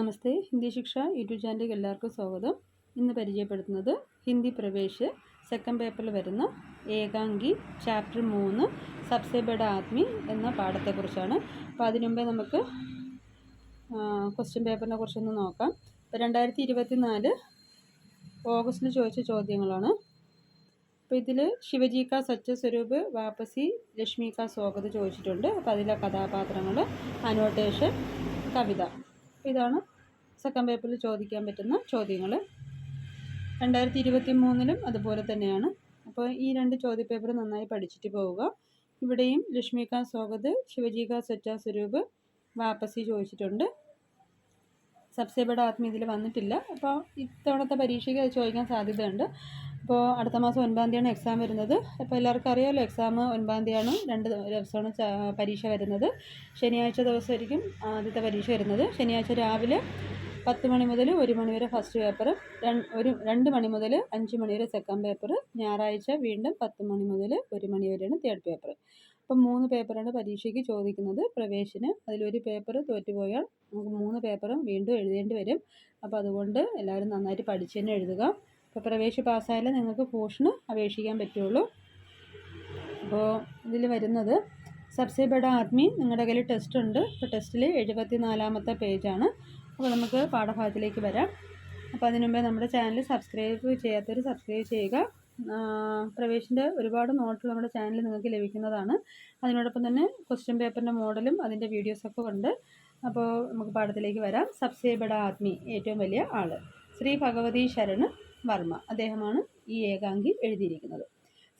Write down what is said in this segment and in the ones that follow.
നമസ്തേ ഹിന്ദി ശിക്ഷ യൂട്യൂബ് ചാനലിലേക്ക് എല്ലാവർക്കും സ്വാഗതം. ഇന്ന് പരിചയപ്പെടുത്തുന്നത് ഹിന്ദി പ്രവേശ് സെക്കൻഡ് പേപ്പറിൽ വരുന്ന ഏകാംഗി ചാപ്റ്റർ മൂന്ന് സബ്സെബഡ് ആദ്മി എന്ന പാഠത്തെക്കുറിച്ചാണ്. അപ്പോൾ അതിനുമുമ്പേ നമുക്ക് ക്വസ്റ്റ്യൻ പേപ്പറിനെ കുറിച്ചൊന്ന് നോക്കാം. ഇപ്പോൾ രണ്ടായിരത്തി ഇരുപത്തി നാല് ഓഗസ്റ്റിൽ ചോദിച്ച ചോദ്യങ്ങളാണ്. അപ്പോൾ ഇതിൽ ശിവജി കാ സച്ച സ്വരൂപ് വാപ്പസി ലക്ഷ്മി കാ സ്വാഗത് ചോദിച്ചിട്ടുണ്ട്. അപ്പോൾ അതിലെ കഥാപാത്രങ്ങൾ അനോട്ടേഷൻ കവിത. ഇതാണ് സെക്കൻഡ് പേപ്പറിൽ ചോദിക്കാൻ പറ്റുന്ന ചോദ്യങ്ങൾ രണ്ടായിരത്തി ഇരുപത്തി മൂന്നിലും അതുപോലെ തന്നെയാണ്. അപ്പോൾ ഈ രണ്ട് ചോദ്യപേപ്പർ നന്നായി പഠിച്ചിട്ട് പോവുക. ഇവിടെയും ലക്ഷ്മിക സ്വാഗത് ശിവജിക സ്വച്ഛ സ്വരൂപ് വാപ്പസി ചോദിച്ചിട്ടുണ്ട്. സബ്സേബയുടെ ആത്മീയതയിൽ വന്നിട്ടില്ല. അപ്പോൾ ഇത്തവണത്തെ പരീക്ഷയ്ക്ക് അത് ചോദിക്കാൻ സാധ്യതയുണ്ട്. അപ്പോൾ അടുത്ത മാസം ഒൻപതാം തീയതിയാണ് എക്സാം വരുന്നത്. അപ്പോൾ എല്ലാവർക്കും അറിയാമല്ലോ എക്സാം ഒൻപതാം തീയതിയാണ് രണ്ട് ദിവസമാണ് പരീക്ഷ വരുന്നത്. ശനിയാഴ്ച ദിവസമായിരിക്കും ആദ്യത്തെ പരീക്ഷ വരുന്നത്. ശനിയാഴ്ച രാവിലെ പത്ത് മണി മുതൽ ഒരു മണി വരെ ഫസ്റ്റ് പേപ്പർ ഒരു രണ്ട് മണി മുതൽ അഞ്ച് മണി വരെ സെക്കൻഡ് പേപ്പർ ഞായറാഴ്ച വീണ്ടും പത്ത് മണി മുതൽ ഒരു മണി വരെയാണ് തേർഡ് പേപ്പർ അപ്പം മൂന്ന് പേപ്പറാണ് പരീക്ഷയ്ക്ക് ചോദിക്കുന്നത് പ്രവേശന്. അതിലൊരു പേപ്പർ തോറ്റുപോയാൽ നമുക്ക് മൂന്ന് പേപ്പറും വീണ്ടും എഴുതേണ്ടി വരും. അപ്പോൾ അതുകൊണ്ട് എല്ലാവരും നന്നായിട്ട് പഠിച്ച് തന്നെ എഴുതുക. ഇപ്പോൾ പ്രവേശ പാസ്സായാലേ നിങ്ങൾക്ക് പോഷന് അപേക്ഷിക്കാൻ പറ്റുള്ളൂ. അപ്പോൾ ഇതിൽ വരുന്നത് സബ്സെ ആദ്മി നിങ്ങളുടെ കയ്യിൽ ടെസ്റ്റ് ഉണ്ട്. അപ്പോൾ ടെസ്റ്റിൽ എഴുപത്തി നാലാമത്തെ പേജാണ് അപ്പോൾ നമുക്ക് പാഠഭാഗത്തിലേക്ക് വരാം. അപ്പോൾ അതിനു മുമ്പേ നമ്മുടെ ചാനൽ സബ്സ്ക്രൈബ് ചെയ്യാത്തവർ സബ്സ്ക്രൈബ് ചെയ്യുക. പ്രവേശിന്റെ ഒരുപാട് നോട്ടുകൾ നമ്മുടെ ചാനൽ നിങ്ങൾക്ക് ലഭിക്കുന്നതാണ്. അതിനോടൊപ്പം തന്നെ ക്വസ്റ്റ്യൻ പേപ്പറിന്റെ മോഡലും അതിന്റെ വീഡിയോസൊക്കെ ഉണ്ട്. അപ്പോൾ നമുക്ക് പാഠത്തിലേക്ക് വരാം. സബ്സേബഡ ആത്മി ഏറ്റവും വലിയ ആൾ ശ്രീ ഭഗവതി ശരൺ വർമ്മ. അദ്ദേഹമാണ് ഈ ഏകാംഗി എഴുതിയിരിക്കുന്നത്.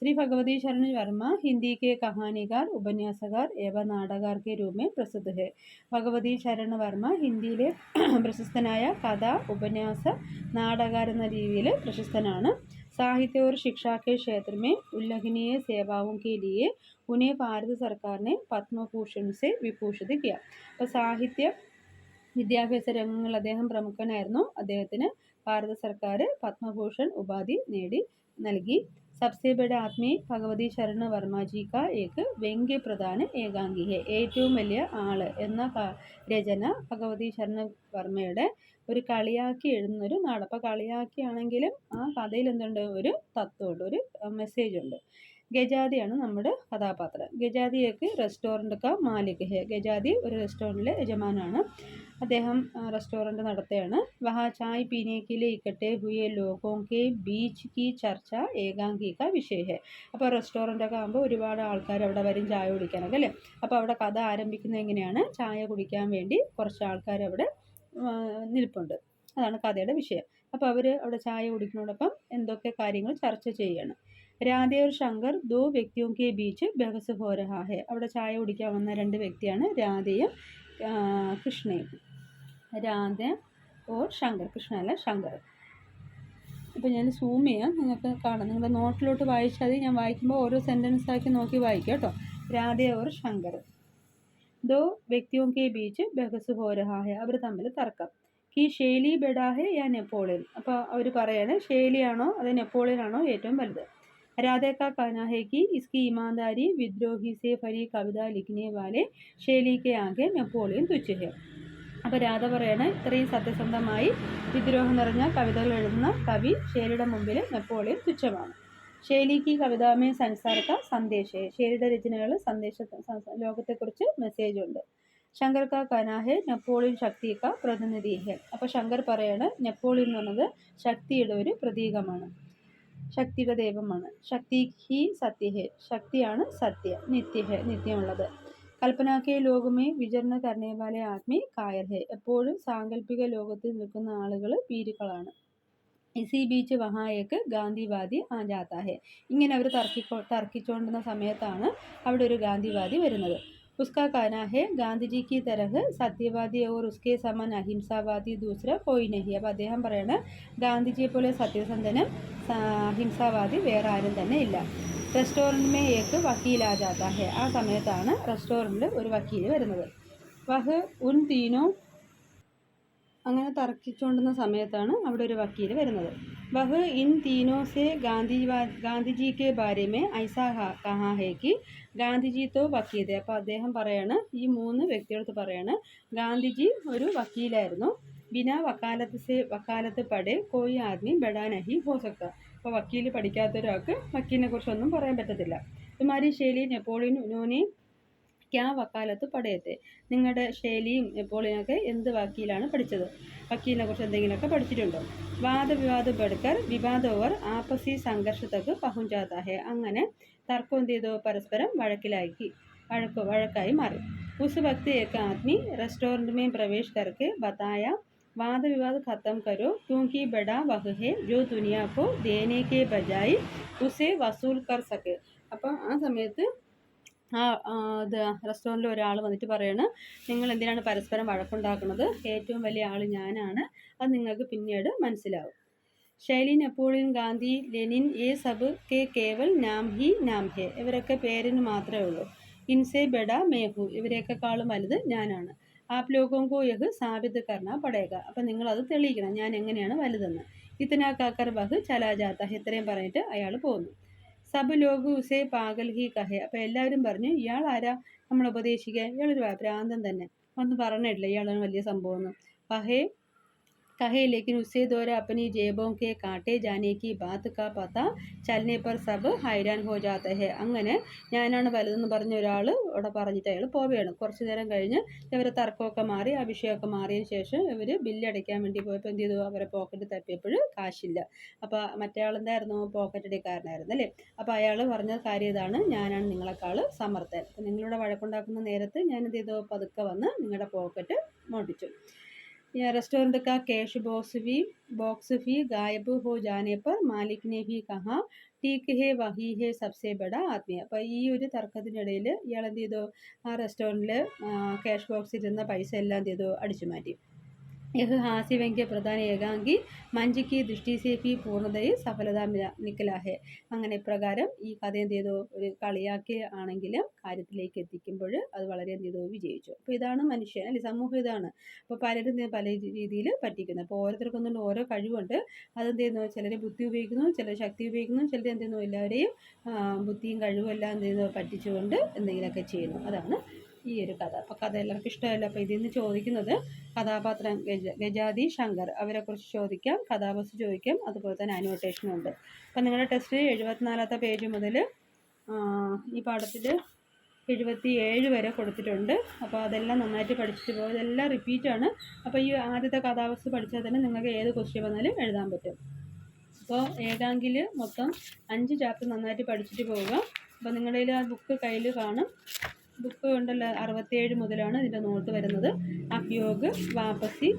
श्री भगवती शरण वर्मा हिंदी के कहानीकार उपन्यासकार एवं नाटककार के रूप में प्रसिद्ध है ഭഗവതി ശരൺ വർമ്മ ഹിന്ദിയിലെ പ്രശസ്തനായ കഥ ഉപന്യാസ നാടകർ എന്ന രീതിയിൽ പ്രശസ്തനാണ് साहित्य और शिक्षा के क्षेत्र में उल्लेखनीय सेवाओं के लिए उन्हें भारत सरकार ने पद्म भूषण से विभूषित किया അപ്പോൾ സാഹിത്യ വിദ്യാഭ്യാസ രംഗങ്ങളിൽ അദ്ദേഹം പ്രമുഖനായിരുന്നു അദ്ദേഹത്തിന് ഭാരത സർക്കാർ പത്മഭൂഷൺ ഉപാധി നേടി നൽകി सबसे बड़े ആത്മീ ഭഗവതി ശരണ വർമ്മജി കാ ഏക് വ്യംഗ്യപ്രധാന ഏകാംഗി ഹെ ഏറ്റവും വലിയ ആള് എന്ന രചന ഭഗവതി ശരണ വർമ്മയുടെ ഒരു കളിയാക്കി എഴുതുന്ന ഒരു നാട് അപ്പോൾ കളിയാക്കിയാണെങ്കിലും ആ കഥയിൽ എന്തുണ്ട് ഒരു തത്വമുണ്ട് ഒരു മെസ്സേജ് ഉണ്ട് ഗജാദിയാണ് നമ്മുടെ കഥാപാത്രം ഗജാദിയൊക്കെ റെസ്റ്റോറൻറ്റ് കാ മാലിക് ഹെ ഗജാദി ഒരു റെസ്റ്റോറൻറ്റിലെ യജമാനാണ് അദ്ദേഹം റെസ്റ്റോറന്റ് നടത്തുകയാണ്. വഹാ ചായ് പീനേക്കിലെ ഇക്കട്ടെ ഹുയെ കെ ബീച്ച് കി ചർച്ച ഏകാംഗിക ക വിഷയ. ഹെ അപ്പോൾ റെസ്റ്റോറന്റൊക്കെ ആകുമ്പോൾ ഒരുപാട് ആൾക്കാർ അവിടെ വരും ചായ കുടിക്കാനൊക്കെ അല്ലേ? അപ്പോൾ അവിടെ കഥ ആരംഭിക്കുന്നത് എങ്ങനെയാണ്? ചായ കുടിക്കാൻ വേണ്ടി കുറച്ച് ആൾക്കാർ അവിടെ നിൽപ്പുണ്ട്. അതാണ് കഥയുടെ വിഷയം. അപ്പോൾ അവർ അവിടെ ചായ കുടിക്കുന്നതോടൊപ്പം എന്തൊക്കെ കാര്യങ്ങൾ ചർച്ച ചെയ്യുകയാണ് രാധേ ഒരു ശങ്കർ ദോ വ്യക്തിയും കെ ബീച്ച് ബഹസ് ഹോരഹാഹെ അവിടെ ചായ കുടിക്കാൻ വന്ന രണ്ട് വ്യക്തിയാണ് രാധയും കൃഷ്ണയും. രാധ ഓർ ശങ്കർ കൃഷ്ണ അല്ല ശങ്കർ അപ്പോൾ ഞാൻ സൂം ചെയ്യാം നിങ്ങൾക്ക് കാണാം നിങ്ങളുടെ നോട്ടിലോട്ട് വായിച്ചാൽ ഞാൻ വായിക്കുമ്പോൾ ഓരോ സെൻറ്റൻസ് ആക്കി നോക്കി വായിക്കാം കേട്ടോ രാധ ഓർ ശങ്കർ ദോ വ്യക്തിയോं के बीच ബഹസ് हो रहा है അവർ തമ്മിൽ തർക്കം കി ഷേലി ബെഡാഹെ യാ നെപ്പോളിയൻ അപ്പോൾ അവർ പറയാണ് ഷേലിയാണോ അത് നെപ്പോളിയൻ ആണോ ഏറ്റവും വലുത് राधा का कहना है कि इसकी ईमानदारी विद्रोही से भरी कविता लिखने वाले शैली के आगे നെപ്പോളിയൻ തുച്ഛ है അപ്പോൾ രാധ പറയാണ് ഇത്രയും സത്യസന്ധമായി വിദ്രോഹം നിറഞ്ഞ കവിതകൾ എഴുതുന്ന കവി ഷേലിയുടെ മുമ്പിൽ നെപ്പോളിയൻ തുച്ഛമാണ്. ഷേലിക്ക് കവിതാമേ സംസാരക്ക സന്ദേശേ. ഷേലിയുടെ രചനകൾ സന്ദേശ ലോകത്തെക്കുറിച്ച് മെസ്സേജ് ഉണ്ട്. ശങ്കർ ക കനാഹെ നെപ്പോളിയൻ ശക്തിക്ക പ്രതിനിധി ഹെ. അപ്പോൾ ശങ്കർ പറയാണ് നെപ്പോളിയൻ എന്ന് പറഞ്ഞത് ശക്തിയുടെ ഒരു പ്രതീകമാണ്. ശക്തിയുടെ ദൈവമാണ്. ശക്തി ഹി സത്യഹേ ശക്തിയാണ് സത്യ നിത്യ ഹെ നിത്യമുള്ളത് കൽപ്പനാക്കെ ലോകമേ വിചരണ കർണേവാലെ ആത്മി കായർ ഹെ എപ്പോഴും സാങ്കല്പിക ലോകത്തിൽ നിൽക്കുന്ന ആളുകൾ പീരുക്കളാണ് ഇസി ബീച്ച് വഹായേക്ക് ഗാന്ധിവാദി ആജാത്ത ഹെ ഇങ്ങനെ അവർ തർക്കിക്കോ തർക്കിച്ചുകൊണ്ടിരുന്ന സമയത്താണ് അവിടെ ഒരു ഗാന്ധിവാദി വരുന്നത് उसका कहना है गांधी जी की तरह സത്യവാദി और उसके സമാൻ അഹിംസാവാദി ദൂസര കോയി നഹി അപ്പോൾ അദ്ദേഹം പറയണ ഗാന്ധിജിയെ പോലെ സത്യസന്ധനും അഹിംസാവാദി വേറെ ആരും തന്നെ ഇല്ല റെസ്റ്റോറന്റ് ഏക്ക് ജാത്ത ഹെ ആ സമയത്താണ് റെസ്റ്റോറന്റിൽ ഒരു വക്കീൽ വരുന്നത്. വഹ് ഉൻ തീനോ. അങ്ങനെ തർക്കിച്ചുകൊണ്ടിരുന്ന സമയത്താണ് അവിടെ ഒരു വക്കീൽ വരുന്നത്. വഹ് ഇൻ തീനോ സെ ഗാന്ധി ഗാന്ധിജി കെ ബാരെ ഐസ കഹാ ഹേ കി ഗാന്ധിജി തോ വക്കീൽ അപ്പോൾ അദ്ദേഹം പറയാണ് ഈ മൂന്ന് വ്യക്തികളടുത്ത് പറയാണ് ഗാന്ധിജി ഒരു വക്കീലായിരുന്നു. ബിനാ വക്കാലത്ത് സെ വക്കാലത്ത് പടേ കോയി ആദ്മി ബഡാ നഹി ഹോ സക്ത അപ്പോൾ വക്കീൽ പഠിക്കാത്ത ഒരാൾക്ക് വക്കീലിനെ കുറിച്ചൊന്നും പറയാൻ പറ്റത്തില്ല. ഇമാരി ശൈലി നെപ്പോളിയൻ ഉനോനി ക്യാ വക്കാലത്ത് പടയത്തെ. നിങ്ങളുടെ ശൈലിയും നെപ്പോളിയനൊക്കെ എന്ത് വക്കീലാണ് പഠിച്ചത്? വക്കീലിനെ കുറിച്ച് എന്തെങ്കിലുമൊക്കെ പഠിച്ചിട്ടുണ്ടോ? വാദവിവാദ ബെടുക്കർ വിവാദവർ ആപ്പസി സംഘർഷത്തക്ക് പഹുഞ്ചാത്താഹെ അങ്ങനെ തർക്കം എന്ത് ചെയ്തു? പരസ്പരം വഴക്കിലാക്കി വഴക്ക് വഴക്കായി മാറി. ഉസ് വക്തി ഏക ആദ്മി റെസ്റ്റോറന്റ് മേ ബതായ वाद विवाद ख़त्म करो क्योंकि बड़ा वह है जो दुनिया को देने के बजाय उसे वसूल कर सके അപ്പം ആ സമയത്ത് ആ ആ, ഇത് റെസ്റ്റോറൻറ്റിൽ ഒരാൾ വന്നിട്ട് പറയാണ് നിങ്ങൾ എന്തിനാണ് പരസ്പരം വഴക്കുണ്ടാക്കുന്നത് ഏറ്റവും വലിയ ആൾ ഞാനാണ് അത് നിങ്ങൾക്ക് പിന്നീട് മനസ്സിലാവും ശൈലി നെപ്പോളിയൻ ഗാന്ധി ലെനിൻ ഏ സബ് കെ കേവൽ നാം ഹി നാം ഹെ ഇവരൊക്കെ പേരിന് മാത്രമേ ഉള്ളൂ ഇൻസെ ബെഡ മേഹു ഇവരെയൊക്കെക്കാളും വലുത് ഞാനാണ് ആപ് ലോഗോं को यह സാബിത് करना പടേക അപ്പം നിങ്ങളത് തെളിയിക്കണം ഞാൻ എങ്ങനെയാണ് വലുതെന്ന് ഇത്തന കാക്കർ ബഹ് ചലാ ജാത്ത ഹെ ഇത്രയും പറഞ്ഞിട്ട് അയാൾ പോകുന്നു സബ് ലോഗ് ഉസേ പാഗൽ ഹി കഹെ അപ്പം എല്ലാവരും പറഞ്ഞു ഇയാൾ ആരാ നമ്മൾ ഉപദേശിക്കാൻ ഇയാളൊരു ഭ്രാന്തൻ തന്നെ ഒന്നും പറഞ്ഞിട്ടില്ല ഇയാളാണ് വലിയ സംഭവം എന്ന് പഹേ कहे लेकिन उससे द्वारा अपनी जेबों के काटे जाने की बात का पता चलने पर सब ഹൈരാൻ ഹോ ജാത്ത ഹെ അങ്ങനെ ഞാനാണ് വലുതെന്ന് പറഞ്ഞ ഒരാൾ അവിടെ പറഞ്ഞിട്ട് അയാൾ പോവുകയാണ് കുറച്ച് നേരം കഴിഞ്ഞ് ഇവരെ തർക്കമൊക്കെ മാറി ആ വിഷയമൊക്കെ മാറിയതിന് ശേഷം ഇവർ ബില്ലടയ്ക്കാൻ വേണ്ടി പോയപ്പോൾ എന്ത് ചെയ്തു അവരെ പോക്കറ്റ് തപ്പിയപ്പോൾ കാശില്ല അപ്പോൾ മറ്റേ ആളെന്തായിരുന്നു പോക്കറ്റ് അടിക്കാരനായിരുന്നു അല്ലേ അപ്പോൾ അയാൾ പറഞ്ഞ കാര്യം ഇതാണ് ഞാനാണ് നിങ്ങളെക്കാൾ സമർത്ഥൻ അപ്പോൾ നിങ്ങളുടെ വഴക്കുണ്ടാക്കുന്ന നേരത്ത് ഞാൻ എന്ത് ചെയ്തു പതുക്കെ വന്ന് നിങ്ങളുടെ പോക്കറ്റ് മോട്ടിച്ചു या रेस्टोरेंट का कैश बॉक्स भी बॉक्स भी गायब हो जाने पर मालिक ने भी कहा ठीक है वही है सबसे बड़ा ആദ്മി അപ്പോൾ ഈ ഒരു തർക്കത്തിനിടയിൽ ഇയാൾ എന്ത് ചെയ്തു ആ റെസ്റ്റോറൻറ്റിൽ ക്യാഷ് ബോക്സിൽ ഇരുന്ന പൈസ എല്ലാം എന്ത് ചെയ്തു അടിച്ചു മാറ്റി यह हास्यव्यंग के प्रधान ഏകാംഗി മഞ്ജു की दृष्टि से भी പൂർണ്ണതയിൽ സഫലത മില- നിക്കല ഹെ അങ്ങനെ ഇപ്രകാരം ഈ കഥ എന്ത് ചെയ്തു ഒരു കളിയാക്കി ആണെങ്കിലും കാര്യത്തിലേക്ക് എത്തിക്കുമ്പോൾ അത് വളരെ എന്ത് ചെയ്തു വിജയിച്ചു അപ്പോൾ ഇതാണ് മനുഷ്യൻ അല്ലെ സമൂഹം ഇതാണ് അപ്പോൾ പലരും ഇത് പല രീതിയിൽ പറ്റിക്കുന്നു അപ്പോൾ ഓരോരുത്തർക്കൊന്നും ഓരോ കഴിവുണ്ട് അതെന്ത് ചെയ്യുന്നു ചിലർ ബുദ്ധി ഉപയോഗിക്കുന്നു ചിലർ ശക്തി ഉപയോഗിക്കുന്നു ചിലർ എന്ത് ചെയ്യുന്നു എല്ലാവരെയും ആ, ബുദ്ധിയും കഴിവും എല്ലാം എന്ത് ചെയ്യുന്നു പറ്റിച്ചുകൊണ്ട് എന്തെങ്കിലുമൊക്കെ ചെയ്യുന്നു അതാണ് ഈ ഒരു കഥ. അപ്പോൾ കഥ എല്ലാവർക്കും ഇഷ്ടമല്ല? അപ്പോൾ ഇതിൽ നിന്ന് ചോദിക്കുന്നത് കഥാപാത്രം ഗജ ഗജാതി ശങ്കർ. അവരെക്കുറിച്ച് ചോദിക്കാം കഥാവസ്തു ചോദിക്കാം അതുപോലെ തന്നെ അനോട്ടേഷനും ഉണ്ട്. അപ്പോൾ നിങ്ങളുടെ ടെസ്റ്റ് എഴുപത്തിനാലാമത്തെ പേജ് മുതൽ ഈ പാഠത്തിൽ എഴുപത്തി ഏഴ് വരെ കൊടുത്തിട്ടുണ്ട്. അപ്പോൾ അതെല്ലാം നന്നായിട്ട് പഠിച്ചിട്ട് പോകും. ഇതെല്ലാം റിപ്പീറ്റാണ് അപ്പോൾ ഈ ആദ്യത്തെ കഥാവസ്തു പഠിച്ചാൽ തന്നെ നിങ്ങൾക്ക് ഏത് ക്വസ്റ്റ്യൻ വന്നാലും എഴുതാൻ പറ്റും. അപ്പോൾ ഏകാങ്കിൽ മൊത്തം അഞ്ച് ചാപ്റ്റർ നന്നായിട്ട് പഠിച്ചിട്ട് പോവുക അപ്പോൾ നിങ്ങളുടെ ആ ബുക്ക് കയ്യിൽ കാണും. ബുക്ക് ഉണ്ടല്ലോ അറുപത്തിയേഴ് മുതലാണ് ഇതിന്റെ നോട്ട് വരുന്നത്. അഭിയോഗ് വാപസി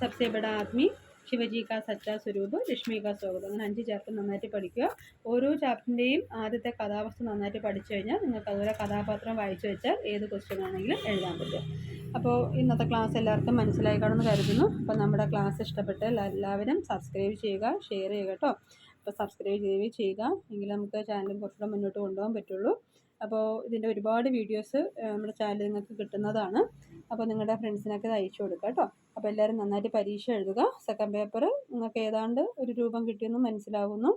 സബ്സെ ആദ്മി ശിവജി കാ സച്ചാ സ്വരൂപ് ലക്ഷ്മി കാ സ്വാഗതം. അങ്ങനെ അഞ്ച് ചാപ്റ്റർ നന്നായിട്ട് പഠിക്കുക. ഓരോ ചാപ്റ്ററിന്റെയും ആദ്യത്തെ കഥാവസ്തു നന്നായിട്ട് പഠിച്ചു കഴിഞ്ഞാൽ നിങ്ങൾക്ക് അതുപോലെ കഥാപാത്രം വായിച്ചു വെച്ചാൽ ഏത് ക്വസ്റ്റ്യൻ ആണെങ്കിലും എഴുതാൻ പറ്റും. അപ്പോൾ ഇന്നത്തെ ക്ലാസ് എല്ലാവർക്കും മനസ്സിലായി കാണുമെന്ന് കരുതുന്നു. അപ്പോൾ നമ്മുടെ ക്ലാസ് ഇഷ്ടപ്പെട്ട് എല്ലാവരും സബ്സ്ക്രൈബ് ചെയ്യുക ഷെയർ ചെയ്യുക കേട്ടോ. അപ്പോൾ സബ്സ്ക്രൈബ് ചെയ്യുകയും ചെയ്യുക. എങ്കിൽ നമുക്ക് ചാനലും കുറച്ചുകൂടെ മുന്നോട്ട് കൊണ്ടുപോകാൻ പറ്റുള്ളൂ. അപ്പോൾ ഇതിന്റെ ഒരുപാട് വീഡിയോസ് നമ്മുടെ ചാനൽ നിങ്ങൾക്ക് കിട്ടുന്നതാണ്. അപ്പോൾ നിങ്ങളുടെ ഫ്രണ്ട്സിനൊക്കെ ഇത് അയച്ചു കൊടുക്കുക കേട്ടോ. അപ്പോൾ എല്ലാവരും നന്നായിട്ട് പരീക്ഷ എഴുതുക. സെക്കൻഡ് പേപ്പർ നിങ്ങൾക്ക് ഏതാണ്ട് ഒരു രൂപം കിട്ടിയെന്ന് മനസ്സിലാകുന്നു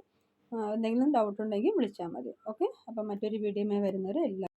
എന്തെങ്കിലും ഡൗട്ട് ഉണ്ടെങ്കിൽ വിളിച്ചാൽ മതി. ഓക്കെ അപ്പോൾ മറ്റൊരു വീഡിയോമേ വരുന്നവരെ എല്ലാ